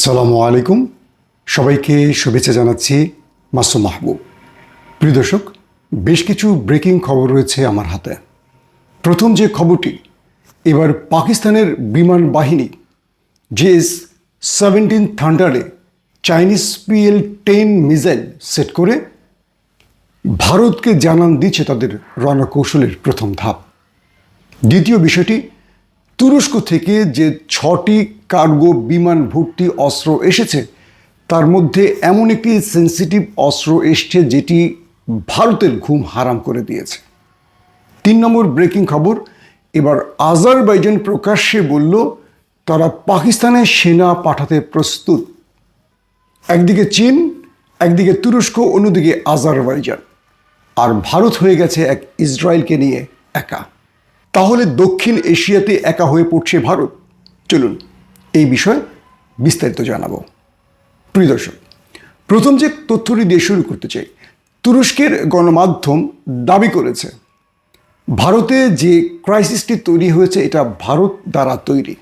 আসসালামু আলাইকুম। সবাইকে শুভেচ্ছা জানাচ্ছি মাসুম মাহবুব। প্রিয় দর্শক, বেশ কিছু ব্রেকিং খবর রয়েছে আমার হাতে। প্রথম যে খবরটি, এবার পাকিস্তানের বিমান বাহিনী GS seventeen থান্ডারে Chinese PL ten missile set করে ভারতকে জানান দিচ্ছে তাদের রণকৌশলের প্রথম ধাপ। দ্বিতীয় বিষয়টি তুরস্ক থেকে যে ছটি কার্গো বিমান ভর্তি অস্ত্র এসেছে, তার মধ্যে এমন একটি সেন্সিটিভ অস্ত্র এসছে যেটি ভারতের ঘুম হারাম করে দিয়েছে। তিন নম্বর ব্রেকিং খবর, এবার আজারবাইজান প্রকাশ্যে বলল, তারা পাকিস্তানে সেনা পাঠাতে প্রস্তুত। একদিকে চীন, একদিকে তুরস্ক, অন্যদিকে আজারবাইজান। আর ভারত হয়ে গেছে এক ইসরায়েলকে নিয়ে একা। তাহলে দক্ষিণ এশিয়াতে একা হয়ে পড়ছে ভারত। চলুন, এই বিষয়ে বিস্তারিত জানাব। প্রিয় দর্শক, প্রথম যে তথ্যটি দিয়ে শুরু করতে চাই, তুরস্কের গণমাধ্যম দাবি করেছে, ভারতে যে ক্রাইসিসটি তৈরি হয়েছে, এটা ভারত দ্বারা তৈরি।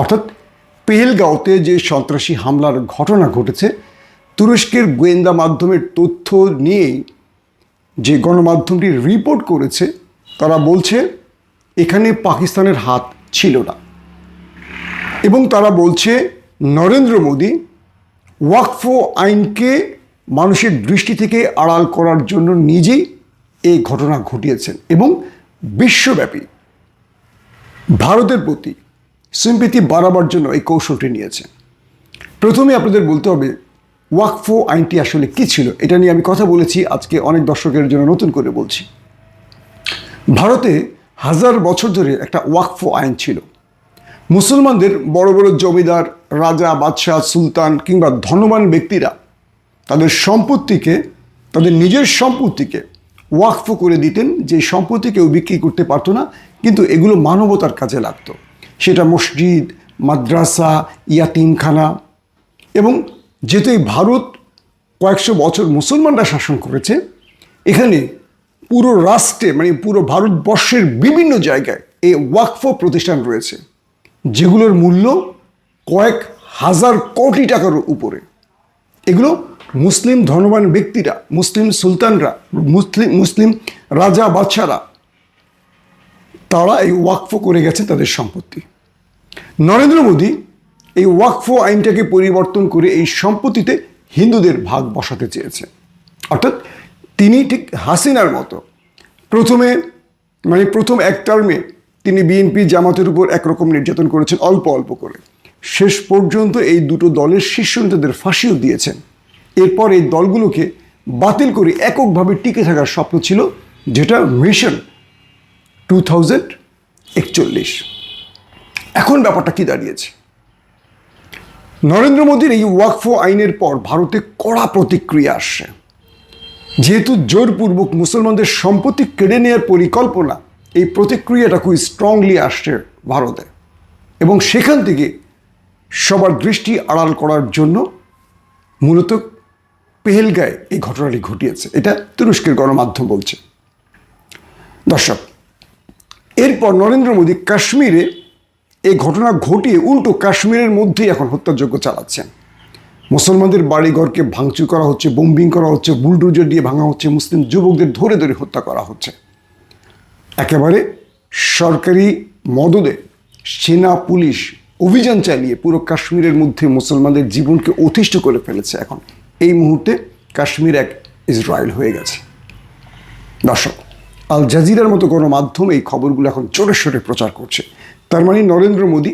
অর্থাৎ পেহেলগাঁওতে যে সন্ত্রাসী হামলার ঘটনা ঘটেছে, তুরস্কের গোয়েন্দা মাধ্যমের তথ্য নিয়ে যে গণমাধ্যমটি রিপোর্ট করেছে, তারা বলছে এখানে পাকিস্তানের হাত ছিল না। এবং তারা বলছে, নরেন্দ্র মোদী ওয়াকফো আইনকে মানুষের দৃষ্টি থেকে আড়াল করার জন্য নিজেই এই ঘটনা ঘটিয়েছেন এবং বিশ্বব্যাপী ভারতের প্রতি সিম্পিতি বাড়াবার জন্য এই কৌশলটি নিয়েছেন। প্রথমে আপনাদের বলতে হবে, ওয়াকফো আইনটি আসলে কী ছিল? এটা নিয়ে আমি কথা বলেছি, আজকে অনেক দর্শকের জন্য নতুন করে বলছি। ভারতে হাজার বছর ধরে একটা ওয়াকফো আইন ছিল। মুসলমানদের বড় বড় জমিদার, রাজা, বাদশাহ, সুলতান কিংবা ধনবান ব্যক্তিরা তাদের সম্পত্তিকে, তাদের নিজের সম্পত্তিকে ওয়াকফ করে দিতেন, যে সম্পত্তি কেউ বিক্রি করতে পারতো না, কিন্তু এগুলো মানবতার কাজে লাগতো। সেটা মসজিদ, মাদ্রাসা, ইয়াতিমখানা এবং যেহেতু ভারত কয়েকশো বছর মুসলমানরা শাসন করেছে, এখানে পুরো রাষ্ট্রে মানে পুরো ভারতবর্ষের বিভিন্ন জায়গায় এই ওয়াকফ প্রতিষ্ঠান রয়েছে, যেগুলোর মূল্য কয়েক হাজার কোটি টাকার উপরে। এগুলো মুসলিম ধনবান ব্যক্তিরা, মুসলিম সুলতানরা মুসলিম মুসলিম রাজা বাচ্চারা তারা এই ওয়াকফ করে গেছে তাদের সম্পত্তি। নরেন্দ্র মোদী এই ওয়াকফ আইনটাকে পরিবর্তন করে এই সম্পত্তিতে হিন্দুদের ভাগ বসাতে চেয়েছে। অর্থাৎ তিনি ঠিক হাসিনার মতো। প্রথমে মানে প্রথম এক টার্মে তিনি বিএনপি জামাতের উপর একরকম নির্যাতন করেছেন, অল্প অল্প করে। শেষ পর্যন্ত এই দুটো দলের শীর্ষ নেতাদের ফাঁসিও দিয়েছেন। এরপর এই দলগুলোকে বাতিল করে এককভাবে টিকে থাকার স্বপ্ন ছিল, যেটা মিশন টু থাউজেন্ড একচল্লিশ। এখন ব্যাপারটা কি দাঁড়িয়েছে? নরেন্দ্র মোদীর এই ওয়াকফো আইনের পর ভারতে কড়া প্রতিক্রিয়া আসছে। যেহেতু জোরপূর্বক মুসলমানদের সম্পত্তি কেড়ে নেওয়ার পরিকল্পনা, এই প্রতিক্রিয়াটা খুবই স্ট্রংলি আসছে ভারতে। এবং সেখান থেকে সবার দৃষ্টি আড়াল করার জন্য মূলত পেহেলগায় এই ঘটনাটি ঘটিয়েছে। এটা তুরস্কের গণমাধ্যম বলছে। দর্শক, এরপর নরেন্দ্র মোদী কাশ্মীরে এই ঘটনা ঘটিয়ে উল্টো কাশ্মীরের মধ্যেই এখন হত্যাযজ্ঞ চালাচ্ছেন। মুসলমানদের বাড়িঘরকে ভাঙচুর করা হচ্ছে বোম্বিং করা হচ্ছে বুলডোজার দিয়ে ভাঙা হচ্ছে, মুসলিম যুবকদের ধরে ধরে হত্যা করা হচ্ছে। একেবারে সরকারি মদদে সেনা, পুলিশ অভিযান চালিয়ে পুরো কাশ্মীরের মধ্যে মুসলমানদের জীবনকে অতিষ্ঠ করে ফেলেছে এখন। এই মুহূর্তে কাশ্মীর এক ইসরায়েল হয়ে গেছে। দর্শক, আল জাজিরার মতো গণমাধ্যম এই খবরগুলো এখন জোরে সোরে প্রচার করছে। তার মানে নরেন্দ্র মোদী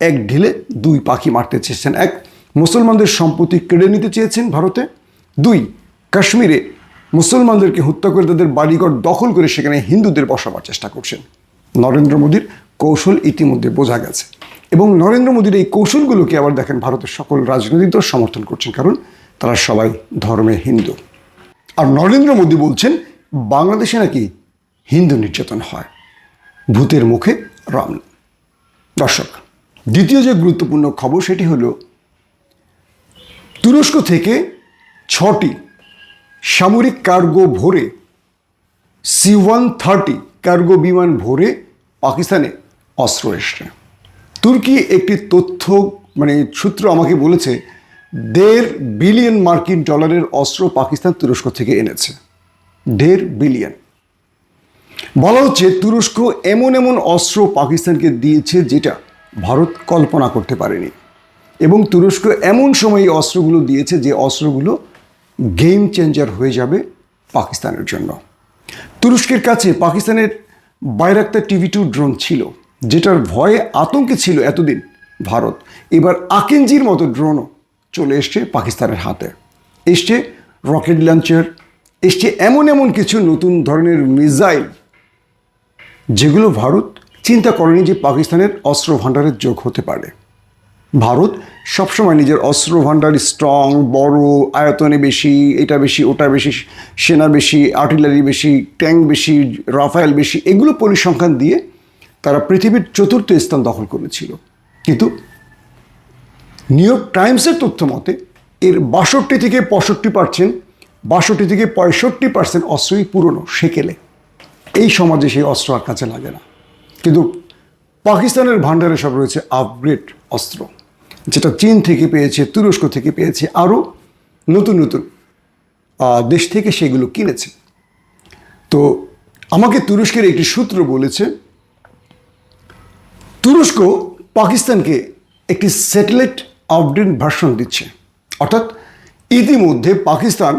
এক ঢিলে দুই পাখি মারতে চেয়েছেন, এক মুসলমানদের সম্পত্তি কেড়ে নিতে চেয়েছেন ভারতে। দুই, কাশ্মীরে মুসলমানদেরকে হত্যা করে তাদের বাড়িঘর দখল করে সেখানে হিন্দুদের বসাবার চেষ্টা করছেন। নরেন্দ্র মোদীর কৌশল ইতিমধ্যে বোঝা গেছে এবং নরেন্দ্র মোদীর এই কৌশলগুলোকে আবার দেখেন ভারতের সকল রাজনৈতিক দল সমর্থন করছেন, কারণ তারা সবাই ধর্মে হিন্দু। আর নরেন্দ্র মোদী বলছেন, বাংলাদেশে নাকি হিন্দু নির্যাতন হয়। ভূতের মুখে রাম। দর্শক, দ্বিতীয় যে গুরুত্বপূর্ণ খবর সেটি হলো তুরস্ক থেকে ছটি সামরিক কার্গো ভরে সি ওয়ান থার্টি কার্গো বিমান ভরে পাকিস্তানে অস্ত্র এসছে। তুর্কি একটি তথ্য মানে সূত্র আমাকে বলেছে, দেড় বিলিয়ন মার্কিন ডলারের অস্ত্র পাকিস্তান তুরস্ক থেকে এনেছে। দেড় বিলিয়ন। বলা হচ্ছে, তুরস্ক এমন এমন অস্ত্র পাকিস্তানকে দিয়েছে যেটা ভারত কল্পনা করতে পারেনি। এবং তুরস্ক এমন সময় এই অস্ত্রগুলো দিয়েছে যে অস্ত্রগুলো গেম চেঞ্জার হয়ে যাবে পাকিস্তানের জন্য। তুরস্কের কাছে পাকিস্তানের বাইরাক্তার টিভি টু ড্রোন ছিল, যেটার ভয়ে আতঙ্কে ছিল এতদিন ভারত। এবার আকেঞ্জির মতো ড্রোনও চলে এসছে পাকিস্তানের হাতে। এসছে রকেট লঞ্চার এসছে এমন এমন কিছু নতুন ধরনের মিসাইল যেগুলো ভারত চিন্তা করেনি যে পাকিস্তানের অস্ত্র ভাণ্ডারের যোগ হতে পারে। ভারত সবসময় নিজের অস্ত্র ভাণ্ডার স্ট্রং বড়, আয়তনে বেশি, এটা বেশি, ওটা বেশি, সেনা বেশি আর্টিলারি বেশি ট্যাঙ্ক বেশি, রাফায়েল বেশি, এগুলো পরিসংখ্যান দিয়ে তারা পৃথিবীর চতুর্থ স্থান দখল করেছিল। কিন্তু নিউ ইয়র্ক টাইমসের তথ্য মতে, এর বাষট্টি থেকে পঁয়ষট্টি পার্সেন্ট বাষট্টি থেকে পঁয়ষট্টি পার্সেন্ট অস্ত্রই পুরনো, সেকেলে। এই সমাজে সেই অস্ত্র আর কাছে লাগে না। কিন্তু পাকিস্তানের ভাণ্ডারে সব রয়েছে আপগ্রেড অস্ত্র। যেটা চীন থেকে পেয়েছে, তুরস্ক থেকে পেয়েছে, আরও নতুন নতুন দেশ থেকে সেগুলো কিনেছে। তো আমাকে তুরস্কের একটি সূত্র বলেছে, তুরস্ক পাকিস্তানকে একটি স্যাটেলাইট আপডেট ভার্সন দিচ্ছে। অর্থাৎ ইতিমধ্যে পাকিস্তান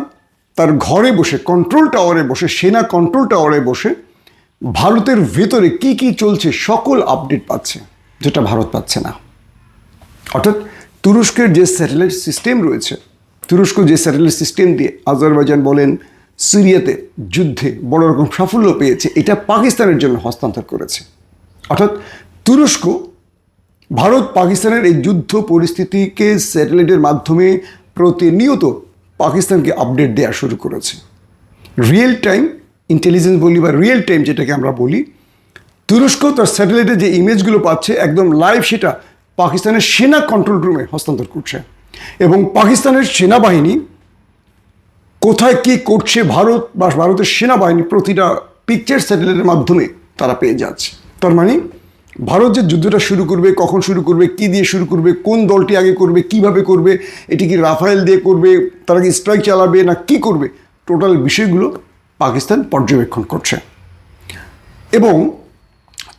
তার ঘরে বসে কন্ট্রোল টাওয়ারে বসে, সেনা কন্ট্রোল টাওয়ারে বসে ভারতের ভেতরে কি কি চলছে সকল আপডেট পাচ্ছে, যেটা ভারত পাচ্ছে না। অর্থাৎ তুরস্কের যে স্যাটেলাইট সিস্টেম রয়েছে, তুরস্ক যে স্যাটেলাইট সিস্টেম দিয়ে আজারবাইজান বলেন সিরিয়াতে যুদ্ধে বড় রকম সাফল্য পেয়েছে, এটা পাকিস্তানের জন্য হস্তান্তর করেছে। অর্থাৎ তুরস্ক, ভারত পাকিস্তানের এই যুদ্ধ পরিস্থিতিকে স্যাটেলাইটের মাধ্যমে প্রতিনিয়ত পাকিস্তানকে আপডেট দেওয়া শুরু করেছে। রিয়েল টাইম ইন্টেলিজেন্স বলি বা রিয়েল টাইম যেটাকে আমরা বলি, তুরস্ক তার স্যাটেলাইটে যে ইমেজগুলো পাচ্ছে, একদম লাইভ সেটা পাকিস্তানের সেনা কন্ট্রোল রুমে হস্তান্তর করছে। এবং পাকিস্তানের সেনাবাহিনী কোথায় কি করছে ভারত বা ভারতের সেনাবাহিনী প্রতিটা পিকচার স্যাটেলাইটের মাধ্যমে তারা পেয়ে যাচ্ছে। তার মানে ভারত যে যুদ্ধটা শুরু করবে, কখন শুরু করবে, কি দিয়ে শুরু করবে, কোন দলটি আগে করবে, কীভাবে করবে, এটি কি রাফায়েল দিয়ে করবে, তারা কি স্ট্রাইক চালাবে না কি করবে টোটাল বিষয়গুলো পাকিস্তান পর্যবেক্ষণ করছে। এবং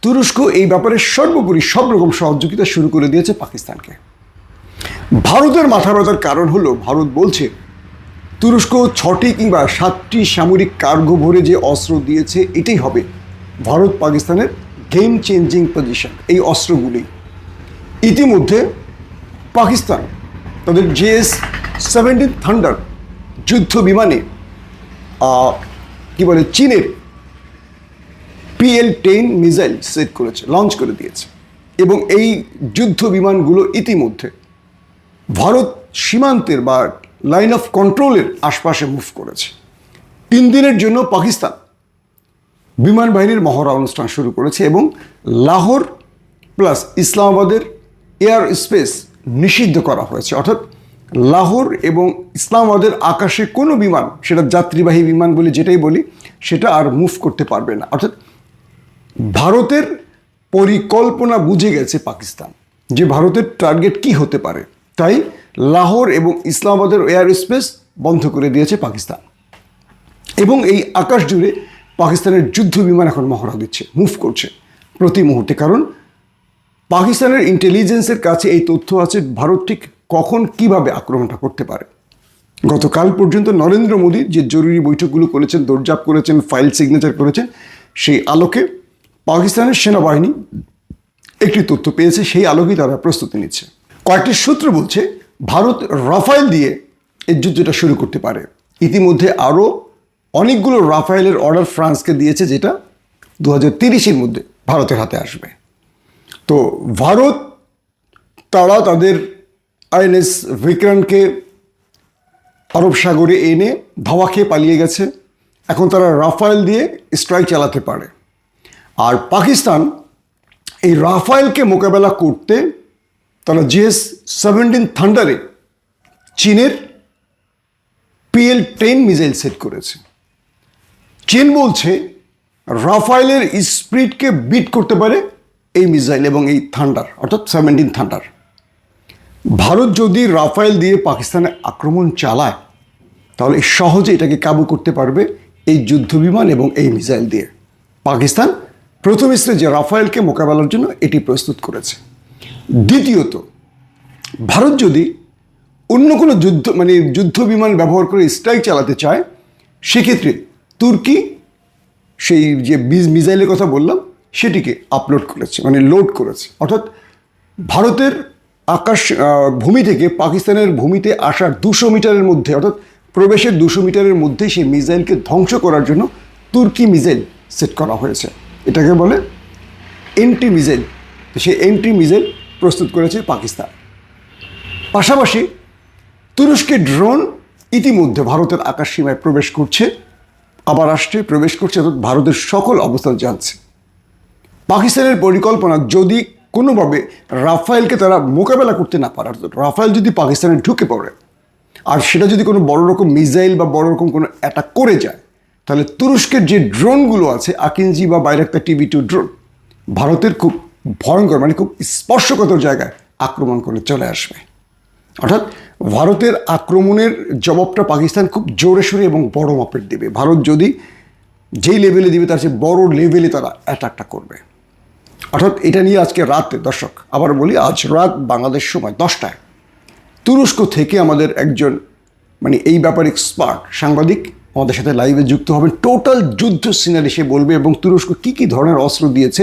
তুরস্ক এই ব্যাপারে সর্বোপরি সব রকম সহযোগিতা শুরু করে দিয়েছে পাকিস্তানকে। ভারতের মাথা ব্যথার কারণ হলো, ভারত বলছে, তুরস্ক ছটি কিংবা সাতটি সামরিক কার্গো ভরে যে অস্ত্র দিয়েছে, এটাই হবে ভারত পাকিস্তানের গেম চেঞ্জিং পজিশন এই অস্ত্রগুলি। ইতিমধ্যে পাকিস্তান তাদের জেএস সেভেন্টিন থান্ডার যুদ্ধ বিমানে কী বলে, চীনের পিএল টেন মিসাইল সেট করেছে লঞ্চ করে দিয়েছে। এবং এই যুদ্ধ বিমানগুলো ইতিমধ্যে ভারত সীমান্তের বা লাইন অফ কন্ট্রোলের আশপাশে মুভ করেছে। তিন দিনের জন্য পাকিস্তান বিমান বাহিনীর মহড়া অনুষ্ঠান শুরু করেছে এবং লাহোর প্লাস ইসলামাবাদের এয়ার স্পেস নিষিদ্ধ করা হয়েছে। অর্থাৎ লাহোর এবং ইসলামাবাদের আকাশে কোনো বিমান, সেটা যাত্রীবাহী বিমান বলে যেটাই বলি, সেটা আর মুভ করতে পারবে না। অর্থাৎ ভারতের পরিকল্পনা বুঝে গেছে পাকিস্তান যে ভারতের টার্গেট কি হতে পারে। তাই লাহোর এবং ইসলামাবাদের এয়ার স্পেস বন্ধ করে দিয়েছে পাকিস্তান। এবং এই আকাশ জুড়ে পাকিস্তানের যুদ্ধ বিমান এখন মহড়া দিচ্ছে মুভ করছে প্রতি মুহূর্তে। কারণ পাকিস্তানের ইন্টেলিজেন্সের কাছে এই তথ্য আছে, ভারত ঠিক কখন কীভাবে আক্রমণটা করতে পারে। গতকাল পর্যন্ত নরেন্দ্র মোদী যে জরুরি বৈঠকগুলো করেছেন দৌড়জাপ করেছেন ফাইল সিগনেচার করেছেন, সেই আলোকে পাকিস্তানের সেনাবাহিনী একটি তথ্য পেয়েছে, সেই আলোকেই তারা প্রস্তুতি নিচ্ছে। কয়েকটি সূত্র বলছে, ভারত রাফায়েল দিয়ে এই যুদ্ধটা শুরু করতে পারে। ইতিমধ্যে আরও অনেকগুলো রাফায়েলের অর্ডার ফ্রান্সকে দিয়েছে, যেটা দু হাজার মধ্যে ভারতের হাতে আসবে। তো ভারত, তারা তাদের আইএনএস বিক্রান্তকে আরব সাগরে এনে ধাওয়া খেয়ে পালিয়ে গেছে। এখন তারা রাফায়েল দিয়ে স্ট্রাইক চালাতে পারে। আর পাকিস্তান এই রাফায়েলকে মোকাবেলা করতে তারা জিএস সেভেন্টিন থান্ডারে চীনের পিএল টেন মিসাইল সেট করেছে। চীন বলছে রাফায়েলের স্পিডকে বিট করতে পারে এই মিসাইল এবং এই থান্ডার, অর্থাৎ সেভেন্টিন থান্ডার। ভারত যদি রাফায়েল দিয়ে পাকিস্তানে আক্রমণ চালায়, তাহলে সহজে এটাকে কাবু করতে পারবে এই যুদ্ধ বিমান এবং এই মিসাইল দিয়ে। পাকিস্তান প্রথম স্টেজে রাফায়েলকে মোকাবেলার জন্য এটি প্রস্তুত করেছে। দ্বিতীয়ত, ভারত যদি অন্য কোনো যুদ্ধ মানে যুদ্ধ বিমান ব্যবহার করে স্ট্রাইক চালাতে চায়, সেক্ষেত্রে তুর্কি সেই যে মিসাইলের কথা বললাম, সেটিকে আপলোড করেছে মানে লোড করেছে। অর্থাৎ ভারতের আকাশ ভূমি থেকে পাকিস্তানের ভূমিতে আসার দুশো মিটারের মধ্যে, অর্থাৎ প্রবেশের দুশো মিটারের মধ্যে সেই মিসাইলকে ধ্বংস করার জন্য তুর্কি মিসাইল সেট করা হয়েছে। এটাকে বলে এন্টি মিসাইল সেই এন্টি মিসাইল প্রস্তুত করেছে পাকিস্তান। পাশাপাশি তুরস্কের ড্রোন ইতিমধ্যে ভারতের আকাশ সীমায় প্রবেশ করছে, আবার রাষ্ট্রে প্রবেশ করছে, অর্থাৎ ভারতের সকল অবস্থান জানছে। পাকিস্তানের পরিকল্পনা, যদি কোনোভাবে রাফায়েলকে তারা মোকাবেলা করতে না পারে, অর্থাৎ রাফায়েল যদি পাকিস্তানে ঢুকে পড়ে, আর সেটা যদি কোনো বড় রকম মিসাইল বা বড় রকম কোনো অ্যাটাক করে যায় তাহলে তুরস্কের যে ড্রোনগুলো আছে, আকিনজি বা বাইরাক্তা টিভি টু ড্রোন, ভারতের খুব ভয়ঙ্কর মানে খুব স্পর্শকাতর জায়গায় আক্রমণ করে চলে আসবে। অর্থাৎ ভারতের আক্রমণের জবাবটা পাকিস্তান খুব জোরে সোরে এবং বড় মাপের দেবে। ভারত যদি যেই লেভেলে দিবে, তার চেয়ে বড় লেভেলে তারা অ্যাটাকটা করবে। অর্থাৎ এটা নিয়ে আজকে রাতে, দর্শক, আবার বলি, আজ রাত বাংলাদেশ সময় দশটায়, তুরস্ক থেকে আমাদের একজন মানে এই ব্যাপারে এক্সপার্ট সাংবাদিক আমাদের সাথে লাইভে যুক্ত হবেন। টোটাল যুদ্ধ সিনারি সে বলবে এবং তুরস্ক কী কী ধরনের অস্ত্র দিয়েছে,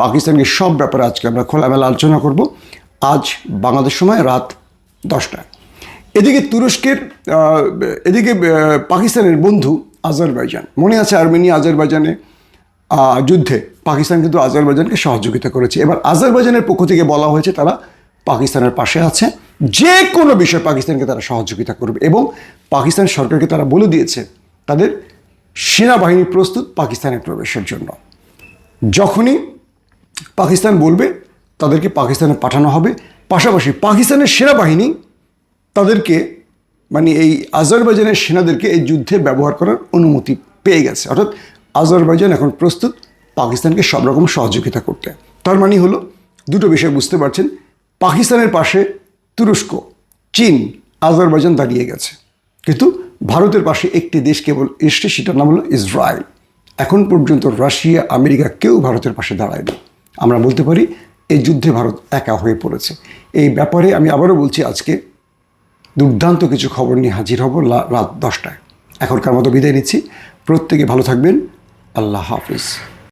পাকিস্তানকে সব ব্যাপারে আজকে আমরা খোলামেলা আলোচনা করব। আজ বাংলাদেশ সময় রাত দশটায়। এদিকে তুরস্কের এদিকে পাকিস্তানের বন্ধু আজারবাইজান। মনে আছে আর্মেনিয়া আজারবাইজানে? যুদ্ধে পাকিস্তান কিন্তু আজারবাইজানকে সহযোগিতা করেছে। এবার আজারবাইজানের পক্ষ থেকে বলা হয়েছে তারা পাকিস্তানের পাশে আছে। যে কোনো বিষয়ে পাকিস্তানকে তারা সহযোগিতা করবে এবং পাকিস্তান সরকারকে তারা বলে দিয়েছে তাদের সেনাবাহিনী প্রস্তুত পাকিস্তানে প্রবেশের জন্য। যখনই পাকিস্তান বলবে, তাদেরকে পাকিস্তানে পাঠানো হবে। পাশাপাশি পাকিস্তানের সেনাবাহিনী তাদেরকে মানে এই আজারবাইজানের সেনাদেরকে এই যুদ্ধে ব্যবহার করার অনুমতি পেয়ে গেছে। অর্থাৎ আজারবাইজান এখন প্রস্তুত পাকিস্তানকে সব রকম সহযোগিতা করতে। তার মানে হলো, দুটো বিষয় বুঝতে পারছেন। পাকিস্তানের পাশে তুরস্ক, চীন, আজারবাইজান দাঁড়িয়ে গেছে। কিন্তু ভারতের পাশে একটি দেশ কেবল এসছে, সেটার নাম হলো ইসরায়েল। এখন পর্যন্ত রাশিয়া, আমেরিকা কেউ ভারতের পাশে দাঁড়ায়নি। আমরা বলতে পারি, এই যুদ্ধে ভারত একা হয়ে পড়েছে। এই ব্যাপারে আমি আবারও বলছি, আজকে দুর্দান্ত কিছু খবর নিয়ে হাজির হব রাত দশটায়। এখনকার মতো বিদায় নিচ্ছি। প্রত্যেকে ভালো থাকবেন। আল্লাহ হাফিজ।